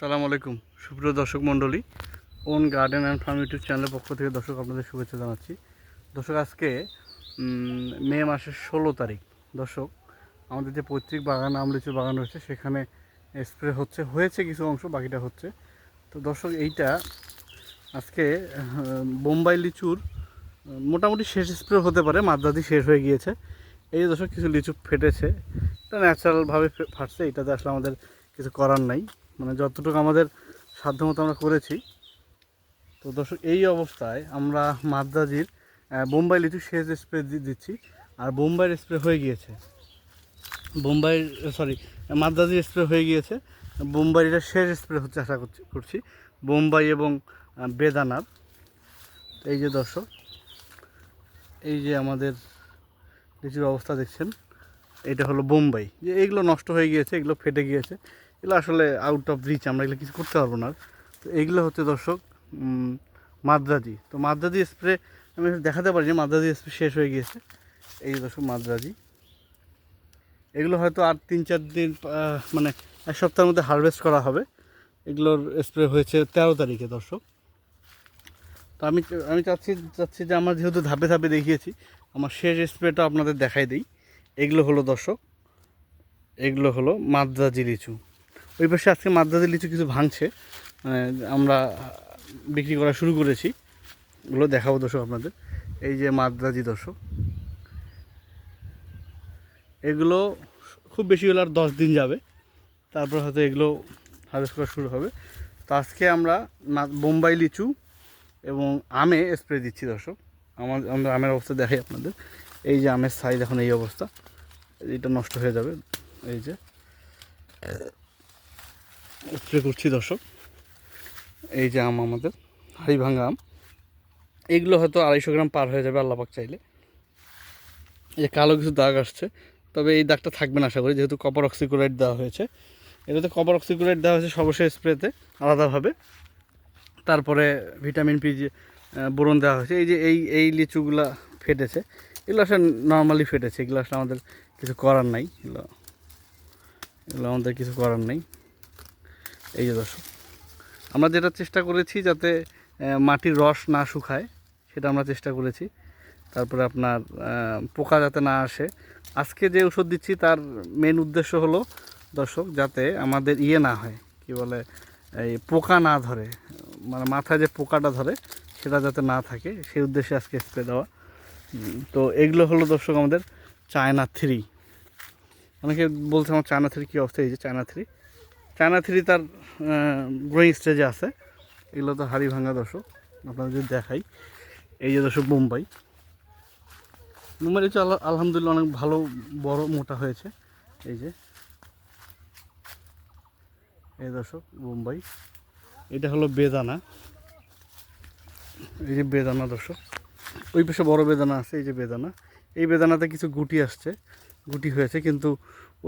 আসসালামু আলাইকুম। সুপ্রিয় দর্শক মণ্ডলী, own garden and farm YouTube চ্যানেলের পক্ষ থেকে দর্শক আপনাদের শুভেচ্ছা জানাচ্ছি। দর্শক, আজকে মে মাসের ষোলো তারিখ। দর্শক, আমাদের যে পৈতৃক বাগান আমলিচু বাগান রয়েছে, সেখানে স্প্রে হচ্ছে, হয়েছে কিছু অংশ, বাকিটা হচ্ছে। তো দর্শক, এইটা আজকে বোম্বাই লিচুর মোটামুটি শেষ স্প্রে হতে পারে মাদ্রাদি শেষ হয়ে গিয়েছে। এই দর্শক, কিছু লিচু ফেটেছে। এটা ন্যাচারালভাবে ফাটছে, এটাতে আসলে আমাদের কিছু করার নাই। মানে যতটুকু আমাদের সাধ্যমতো আমরা করেছি। তো দর্শক, এই অবস্থায় আমরা মাদ্রাজির বোম্বাই লিচু শেষ স্প্রে দিচ্ছি। আর বোম্বাইয়ের স্প্রে হয়ে গিয়েছে। বোম্বাইয়ের, সরি, মাদ্রাজির স্প্রে হয়ে গিয়েছে। বোম্বাইয়ের শেষ স্প্রে হচ্ছে আশা করছি করছি। বোম্বাই এবং বেদানার। এই যে দর্শক, এই যে আমাদের লিচুর অবস্থা দেখছেন, এটা হলো বোম্বাই। যে এগুলো নষ্ট হয়ে গিয়েছে, এগুলো ফেটে গিয়েছে। এগুলো আসলে আউট অফ রিচ আমরা এগুলো কিছু করতে পারব না। তো এইগুলো হচ্ছে দর্শক মাদ্রাজি। তো মাদ্রাজি স্প্রে আমি দেখাতে পারি যে মাদ্রাজি স্প্রে শেষ হয়ে গিয়েছে। এই দর্শক, মাদ্রাজি। এগুলো হয়তো আর তিন, চার দিন মানে এক সপ্তাহের মধ্যে হারভেস্ট করা হবে। এগুলোর স্প্রে হয়েছে তেরো তারিখে দর্শক। তো আমি আমি চাচ্ছি চাচ্ছি যে আমার যেহেতু ধাপে ধাপে দেখিয়েছি, আমার শেষ স্প্রেটা আপনাদের দেখাই দিই। এগুলো হলো দর্শক, এগুলো হলো মাদ্রাজি লিচু। ওই পাশে আজকে মাদ্রাজি লিচু কিছু ভাঙছে মানে আমরা বিক্রি করা শুরু করেছি। ওগুলো দেখাবো দর্শক আপনাদের। এই যে মাদ্রাজি দর্শক। এগুলো খুব বেশি হলে আর দশ দিন যাবে। তারপর হয়তো এগুলো হারভেস্ট করা শুরু হবে। তো আজকে আমরা বোম্বাই লিচু এবং আমে স্প্রে দিচ্ছি দর্শক। আমার আমরা আমের অবস্থা দেখাই আপনাদের। এই যে আমের সাইজ এখন এই অবস্থা। এটা নষ্ট হয়ে যাবে। এই যে স্প্রে করছি দর্শক। এই যে আম আমাদের হাড়ি ভাঙা আম। এইগুলো হয়তো আড়াইশো গ্রাম পার হয়ে যাবে আল্লাপাক চাইলে। এই কালো কিছু দাগ আসছে, তবে এই দাগটা থাকবে না আশা করি, যেহেতু কপার অক্সিক্লোরাইড দেওয়া হয়েছে। এটাতে কপার অক্সিক্লোরাইড দেওয়া হয়েছে সর্বশেষ স্প্রেতে, আলাদাভাবে। তারপরে ভিটামিন পি বোরন দেওয়া হয়েছে। এই যে এই এই লিচুগুলা ফেটেছে, এগুলো আসলে নর্মালি ফেটেছে, এগুলো আসলে আমাদের কিছু করার নাই। এগুলো এগুলো আমাদের কিছু করার নেই। এই যে দর্শক, আমরা যেটা চেষ্টা করেছি যাতে মাটির রস না শুকায়, সেটা আমরা চেষ্টা করেছি। তারপরে আপনার পোকা যাতে না আসে। আজকে যে ওষুধ দিচ্ছি, তার মেন উদ্দেশ্য হলো, দর্শক, যাতে আমাদের ইয়ে না হয়, কি বলে, এই পোকা না ধরে মানে মাথায় যে পোকাটা ধরে, সেটা যাতে না থাকে, সেই উদ্দেশ্যে আজকে স্প্রে দেওয়া। তো এগুলো হলো দর্শক আমাদের চায়না থ্রি। অনেকে বলছে আমার চায়না থ্রি কী অবস্থা? এই যে চায়না থ্রি। চায়না থ্রি তার গ্রোয়িং স্টেজে আছে। এগুলো তো হাড়ি ভাঙা দর্শক, আপনাদের যদি দেখাই। এই যে দর্শক মুম্বাই মুম্বাই হচ্ছে আলহামদুলিল্লাহ অনেক ভালো, বড়, মোটা হয়েছে। এই যে। এই দর্শক মুম্বাই এটা হলো বেদানা। এই যে বেদানা দর্শক। ওই পাশে বড় বেদানা আছে, এই যে বেদানা। এই বেদানাতে কিছু গুটি আসছে। গুটি হয়েছে, কিন্তু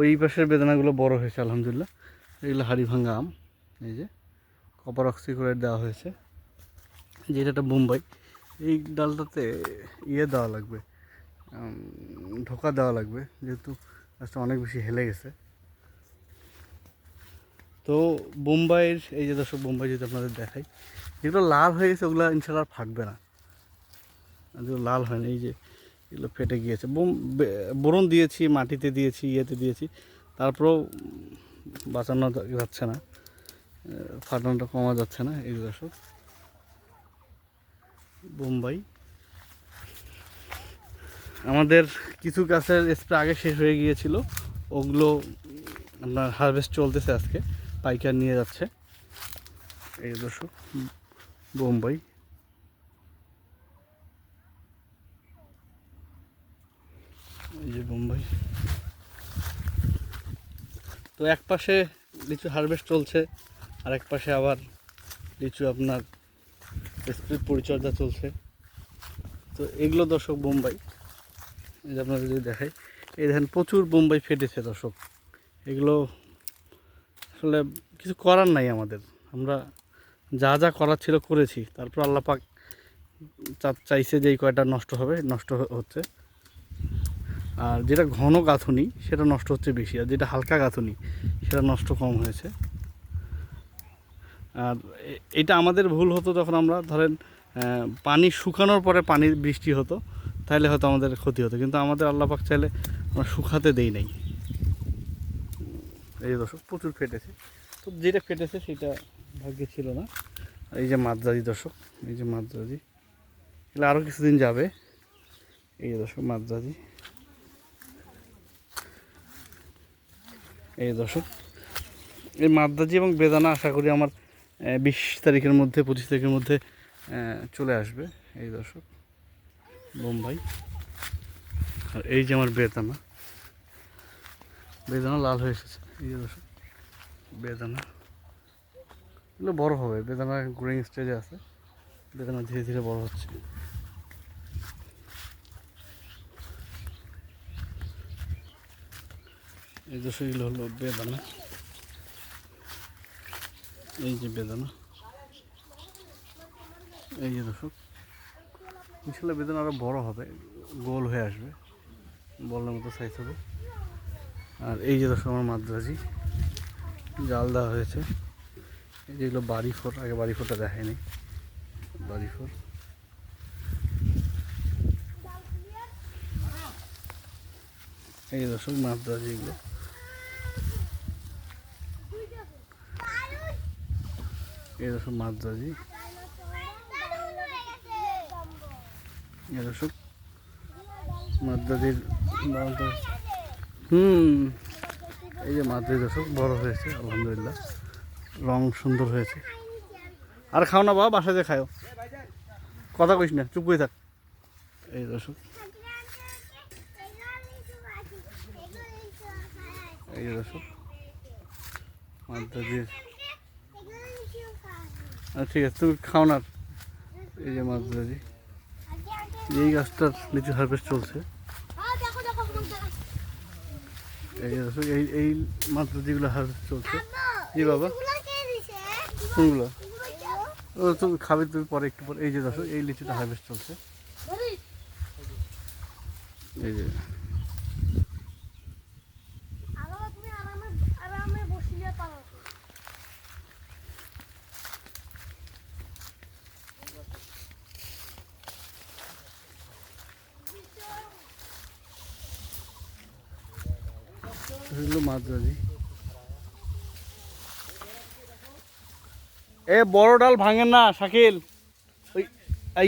ওই পাশের বেদানাগুলো বড় হয়েছে, আলহামদুলিল্লাহ। এগুলো হাড়ি ভাঙ্গা আম। এই যে কপার অক্সিক্লোরাইড দেওয়া হয়েছে। এই যে এটা একটা বোম্বাই। এই ডালটাতে ইয়ে দেওয়া লাগবে ঢোকা দেওয়া লাগবে, যেহেতু গাছটা অনেক বেশি হেলে গেছে। তো বোম্বাইয়ের, এই যে দর্শক, বোম্বাই যদি আপনাদের দেখাই, যেগুলো লাল হয়ে গেছে, ওগুলো ইনশাল্লাহ ফাটবে না। যেগুলো লাল হয়নি এই যে এগুলো ফেটে গিয়েছে। বোম বোরন দিয়েছি, মাটিতে দিয়েছি, ইয়েতে দিয়েছি, তারপরেও বাঁচানো যাচ্ছে না। ফাটানোটা কমা যাচ্ছে না, এই দর্শক। বোম্বাই। আমাদের কিছু গাছের স্প্রে আগে শেষ হয়ে গিয়েছিল, ওগুলো আপনার হারভেস্ট চলতেছে আজকে, পাইকার নিয়ে যাচ্ছে। এই দর্শক, বোম্বাই। এই যে বোম্বাই। তো এক পাশে লিচু হারভেস্ট চলছে আর এক পাশে আবার লিচু আপনার স্প্রে পরিচর্যা চলছে। তো এগুলো দর্শক বোম্বাই, এই যে আপনাদের যদি দেখাই, এই দেখেন প্রচুর বোম্বাই ফেটেছে দর্শক। এগুলো আসলে কিছু করার নাই আমাদের। আমরা যা যা করার ছিল করেছি। তারপর আল্লাহ পাক চা- চাইছে যে এই কয়টা নষ্ট হবে, নষ্ট হচ্ছে। আর যেটা ঘন গাঁথুনি, সেটা নষ্ট হচ্ছে বেশি। আর যেটা হালকা গাঁথুনি, সেটা নষ্ট কম হয়েছে। আর এটা আমাদের ভুল হতো যখন আমরা, ধরেন পানি শুকানোর পরে পানি বৃষ্টি হতো তাহলে হয়তো আমাদের ক্ষতি হতো। কিন্তু আমাদের আল্লাপাক চাইলে আমরা শুকাতে দেই নাই। এই দর্শক, প্রচুর ফেটেছে। তো যেটা ফেটেছে সেটা ভাগ্যে ছিল না। আর এই যে মাদ্রাজি দর্শক, এই যে মাদ্রাজি, এগুলো আরও কিছুদিন যাবে। এই দর্শক, মাদ্রাজি। এই দর্শক, এই মাদ্রাজি এবং বেদানা, আশা করি আমার বিশ তারিখের মধ্যে, পঁচিশ তারিখের মধ্যে চলে আসবে এই দর্শক, বোম্বাই। আর এই যে আমার বেদানা বেদানা লাল হয়ে এসেছে, এই যে দর্শক, বেদানা। এগুলো বড় হবে, বেদানা গ্রোয়িং স্টেজে আছে, বেদানা ধীরে ধীরে বড় হচ্ছে। এই দর্শক, এগুলো হলো বেদানা। এই যে বেদনা। এই যে দর্শক, ইনশাল্লাহ বেদনা আরও বড় হবে, গোল হয়ে আসবে, বলের মতো সাইজ হবে। আর এই যে দর্শক, আমার মাদ্রাজি, জাল দেওয়া হয়েছে। এই যেগুলো বাড়ি ফোর আগে বাড়ি ফোরটা দেখায়নি বাড়ি ফোর এই দর্শক, মাদ্রাজি এগুলো। এই দর্শক মাদ্রাজি এই দর্শক মাদ্রাজির হুম, এই যে মাদ্রাজি দর্শক বড় হয়েছে, আলহামদুলিল্লাহ। রং সুন্দর হয়েছে। আর খাও না বাবা, বাসায় যে খাও কথা কইস না, চুপ করে থাক। এই দর্শক এই দর্শক মাদ্রাজির ঠিক আছে, তুমি খাও না। এই যে মাদ্রাজি এই গাছটার লিচু হারভেস্ট চলছে। এই এই এই মাদ্রাজিগুলো হারভেস্ট চলছে। জি বাবা, কোনগুলো? ও, তুমি খাবে তুমি পরে একটু পরে। এই যে দর্শক এই লিচুটা হারভেস্ট চলছে। এই যে। এগুলো মাদ্রাজি এ, বড় ডাল ভাঙেন না, শাকিল। ওই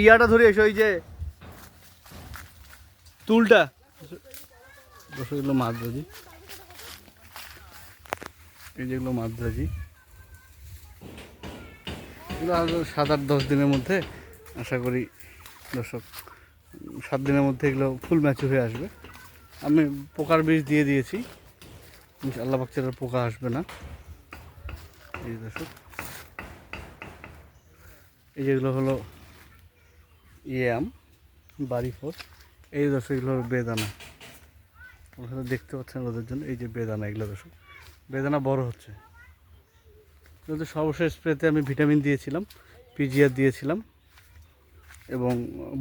ইয়াটা ধরে এসো ওই যে। তুলটা। দশ মাছ মাদ্রাজি এই যেগুলো মাদ্রাজি এগুলো আরও সাত আট, দশ দিনের মধ্যে, আশা করি দর্শক, সাত দিনের মধ্যে এগুলো ফুল ম্যাচুর হয়ে আসবে। আমি পোকার বীজ দিয়ে দিয়েছি। আল্লাহ বাচ্চারা পোকা আসবে না। এই দর্শক, এই যেগুলো হলো ইয়াম বাড়ি ফোর এই দর্শক এগুলো বেদানা। আপনারা দেখতে পাচ্ছেন ওদের জন্য, এই যে বেদানা এগুলো দর্শক। বেদানা বড় হচ্ছে। কিন্তু সর্বশেষ স্প্রেতে আমি ভিটামিন দিয়েছিলাম, পিজিআর দিয়েছিলাম এবং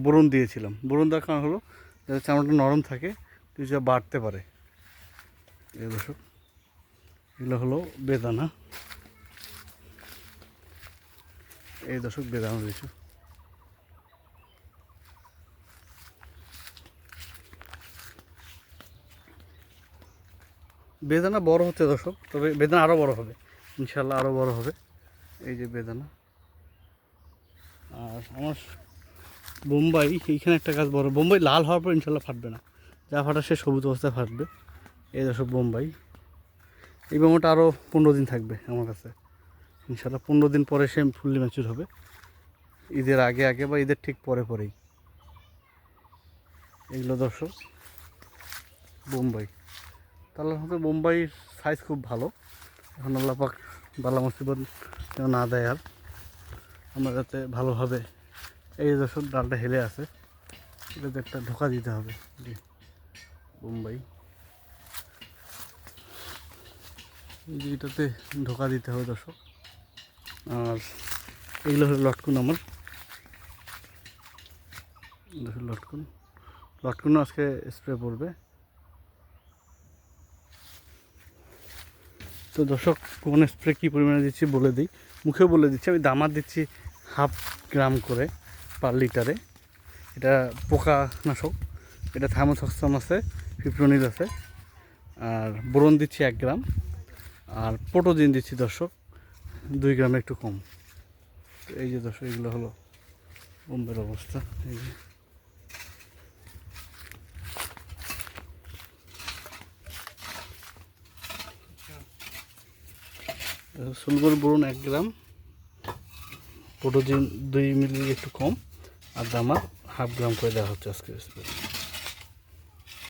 বোরন দিয়েছিলাম। বোরন দেওয়ার কারণ হলো, যাতে চামড়াটা নরম থাকে, পিজিআর বাড়তে পারে। এই দর্শক এগুলো হলো বেদানা। এই দর্শক বেদানা লিচু। বেদানা বড় হচ্ছে দর্শক, তবে বেদানা আরও বড় হবে। ইনশাল্লাহ আরও বড় হবে। এই যে বেদানা। আর আমার বোম্বাই, এইখানে একটা গাছ বড়, বোম্বাই লাল হওয়ার পর ইনশাল্লাহ ফাটবে না। যা ফাটা সে সবুজ অবস্থায় ফাটবে। এই দর্শক বোম্বাই। এই বোমাটা আরও পনেরো দিন থাকবে আমার কাছে। ইনশাল্লাহ পনেরো দিন পরে সে ফুললি ম্যাচুর হবে। ঈদের আগে আগে বা ঈদের ঠিক পরে পরেই। এগুলো দর্শক, বোম্বাই। তাহলে হয়তো বোম্বাইয়ের সাইজ খুব ভালো। এখন আল্লাহ পাক বালা মুসিবত যেন না দেয় আর। আমরা যাতে ভালোভাবে এই দর্শক ডালটা হেলে আছে। এটাতে একটা ঢোকা দিতে হবে। বোম্বাই। এই যে এটাতে ঢোকা দিতে হবে দর্শক। আর এগুলো হলো লটকুন আমার। লটকুন। লটকুনও আজকে স্প্রে পড়বে। তো দর্শক, কোন স্প্রে কী পরিমাণে দিচ্ছি বলে দিই। মুখে বলে দিচ্ছি, আমি দামার দিচ্ছি হাফ গ্রাম করে পার লিটারে। এটা পোকা নাশক এটা থার্মোথক্সাম আছে, ফিপ্রোনিল আছে। আর বোরন দিচ্ছি এক গ্রাম। আর পোটোজিন দিচ্ছি দর্শক, দুই গ্রামে একটু কম। এই যে দর্শক, এগুলো হলো বোম্বের অবস্থা, এই যে। সুলগুর বরুন এক গ্রাম পোটোজিন দুই মিলি একটু কম, আর দামা হাফ গ্রাম করে দেওয়া হচ্ছে আজকে